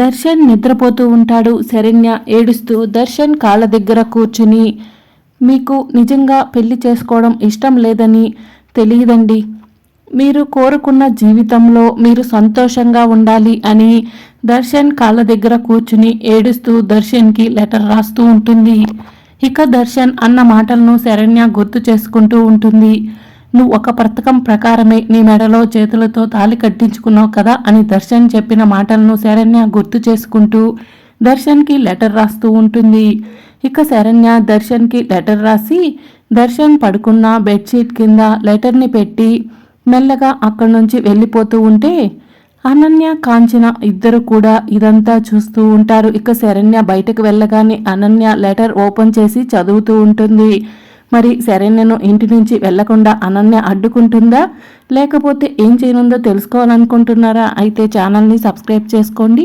దర్శన్ నిద్రపోతూ ఉంటాడు. శరణ్య ఏడుస్తూ దర్శన్ కాళ్ళ దగ్గర కూర్చుని మీకు నిజంగా పెళ్ళి చేసుకోవడం ఇష్టం లేదని తెలియదండి. మీరు కోరుకున్న జీవితంలో మీరు సంతోషంగా ఉండాలి అని దర్శన్ కాళ్ళ దగ్గర కూర్చుని ఏడుస్తూ దర్శన్కి లెటర్ రాస్తూ ఉంటుంది. ఇక దర్శన్ అన్న మాటలను శరణ్య గుర్తు చేసుకుంటూ ఉంటుంది. నువ్వు ఒక పథకం ప్రకారమే నీ మెడలో చేతులతో తాళి కట్టించుకున్నావు కదా అని దర్శన్ చెప్పిన మాటలను శరణ్య గుర్తు చేసుకుంటూ దర్శన్కి లెటర్ రాస్తూ ఉంటుంది. ఇక శరణ్య దర్శన్కి లెటర్ రాసి దర్శన్ పడుకున్న బెడ్షీట్ కింద లెటర్ని పెట్టి మెల్లగా అక్కడి నుంచి వెళ్ళిపోతూ ఉంటే అనన్య కాంచన ఇద్దరు కూడా ఇదంతా చూస్తూ ఉంటారు. ఇక శరణ్య బయటకు వెళ్ళగానే అనన్య లెటర్ ఓపెన్ చేసి చదువుతూ ఉంటుంది. మరి శరణ్యను ఇంటి నుంచి వెళ్ళకుండా అనన్య అడ్డుకుంటుందా? లేకపోతే ఏం చేయనుందో తెలుసుకోవాలనుకుంటున్నారా? అయితే ఛానల్ని సబ్స్క్రైబ్ చేసుకోండి.